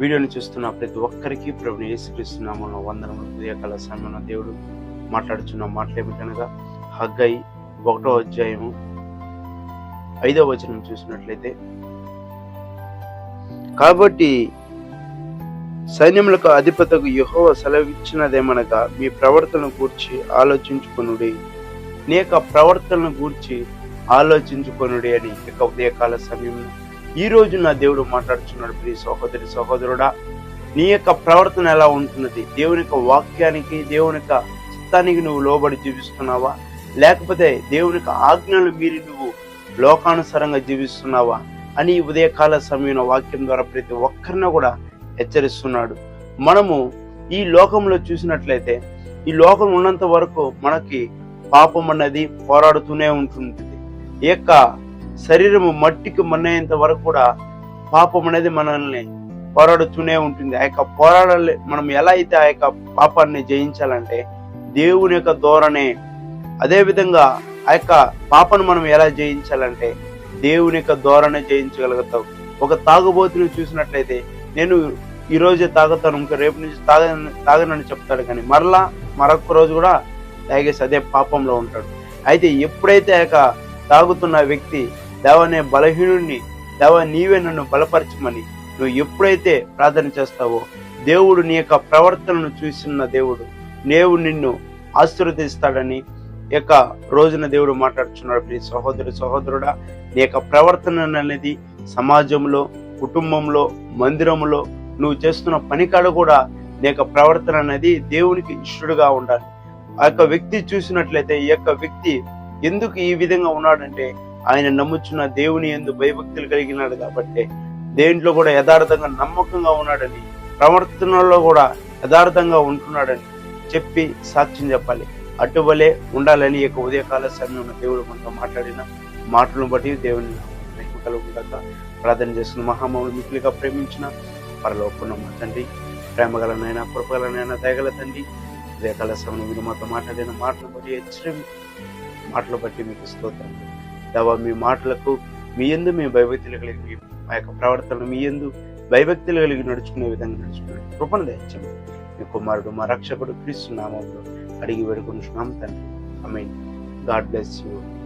వీడియోని చూస్తున్న ప్రతి ఒక్కరికి ప్రభుని ఏసుక్రీస్తున్నామన్న వందనములు ఉదయకాల సమయంలో దేవుడు మాట్లాడుచున్న మాట్లాడేమిటనగా హగ్గై ఒకటో అధ్యాయము ఐదవ వచనం చూసినట్లయితే కాబట్టి సైన్యములకు అధిపతకు యహోవ సెలవిచ్చినదేమనగా మీ ప్రవర్తన గూర్చి ఆలోచించుకొనుడి. నీ యొక్క ప్రవర్తనను గూర్చి ఆలోచించుకొనుడి అని ఇక ఉదయకాల సమయంలో ఈ రోజు నా దేవుడు మాట్లాడుచున్నాడు ప్రియ సహోదరి సహోదరుడా. నీ యొక్క ప్రవర్తన ఎలా ఉంటున్నది? దేవుని యొక్క వాక్యానికి దేవుని యొక్క చిత్తానికి నువ్వు లోబడి జీవిస్తున్నావా? లేకపోతే దేవుని యొక్క ఆజ్ఞలు మీరి నువ్వు లోకానుసారంగా జీవిస్తున్నావా? అని ఉదయకాల సమయంలో వాక్యం ద్వారా ప్రతి ఒక్కరిని కూడా హెచ్చరిస్తున్నాడు. మనము ఈ లోకంలో చూసినట్లయితే ఈ లోకం ఉన్నంత వరకు మనకి పాపం అన్నది పోరాడుతూనే ఉంటుంది ఈ యొక్క శరీరము మట్టికి మన్నయ్యేంత వరకు కూడా పాపం అనేది మనల్ని పోరాడుతూనే ఉంటుంది. ఆ యొక్క పోరాడాలి మనం ఎలా అయితే ఆ యొక్క పాపాన్ని జయించాలంటే దేవుని యొక్క ధోరణే. అదే విధంగా ఆ యొక్క పాపను మనం ఎలా జయించాలంటే దేవుని యొక్క ధోరణే జయించగలుగుతాం. ఒక తాగుబోతుని చూసినట్లయితే నేను ఈ రోజే తాగుతాను ఇంకా రేపు నుంచి తాగ తాగనని చెప్తాడు కానీ మరలా మరొక రోజు కూడా తాగేసి అదే పాపంలో ఉంటాడు. అయితే ఎప్పుడైతే ఆ యొక్క తాగుతున్న వ్యక్తి దేవనే బలహీనుడిని దేవ నీవే నన్ను బలపరచమని నువ్వు ఎప్పుడైతే ప్రార్థన చేస్తావో దేవుడు నీ యొక్క ప్రవర్తనను చూసిన దేవుడు దేవుడు నిన్ను ఆశీర్వదిస్తాడని యొక్క రోజున దేవుడు మాట్లాడుచున్నాడు. ప్రియ సహోదరు సహోదరుడా నీ యొక్క ప్రవర్తన అనేది సమాజంలో కుటుంబంలో మందిరంలో నువ్వు చేస్తున్న పని కాడ కూడా నీ యొక్క ప్రవర్తన అనేది దేవునికి ఇష్టడుగా ఉండాలి. ఆ యొక్క వ్యక్తి చూసినట్లయితే ఈ యొక్క వ్యక్తి ఎందుకు ఈ విధంగా ఉన్నాడంటే ఆయన నమ్ముచున్న దేవుని ఎందు భయభక్తులు కలిగినాడు కాబట్టి దేంట్లో కూడా యథార్థంగా నమ్మకంగా ఉన్నాడని ప్రవర్తనలో కూడా యథార్థంగా ఉంటున్నాడని చెప్పి సాక్ష్యం చెప్పాలి. అటువలే ఉండాలని ఈ యొక్క ఉదయకాల సమయంలో దేవుడు మనతో మాట్లాడిన మాటలను బట్టి దేవుని మహిమ ప్రార్థన చేస్తున్న మహామౌలు మిక్కులుగా ప్రేమించిన పరలోకున్న మా తండ్రి ప్రేమగలనైనా కృపగలనైనా దయగల తండ్రి ఉదయకాల సమయంలో మీరు మాతో మాట్లాడిన మాటలు బట్టి హెచ్చరి మాటలు బట్టి మీకు స్తోత్రం. దేవా మీ మాటలకు మీ ఎందు మీ భయభక్తులు కలిగి మీ మా యొక్క ప్రవర్తన మీ ఎందు భయభక్తులు కలిగి నడుచుకునే విధంగా నడుచుకున్నాడు కృపను దయచండి మీ కుమారుడు మా రక్షకుడు క్రీస్తు నామంలో అడిగి వేడుకుంటున్నాం తండ్రి. I mean God bless you.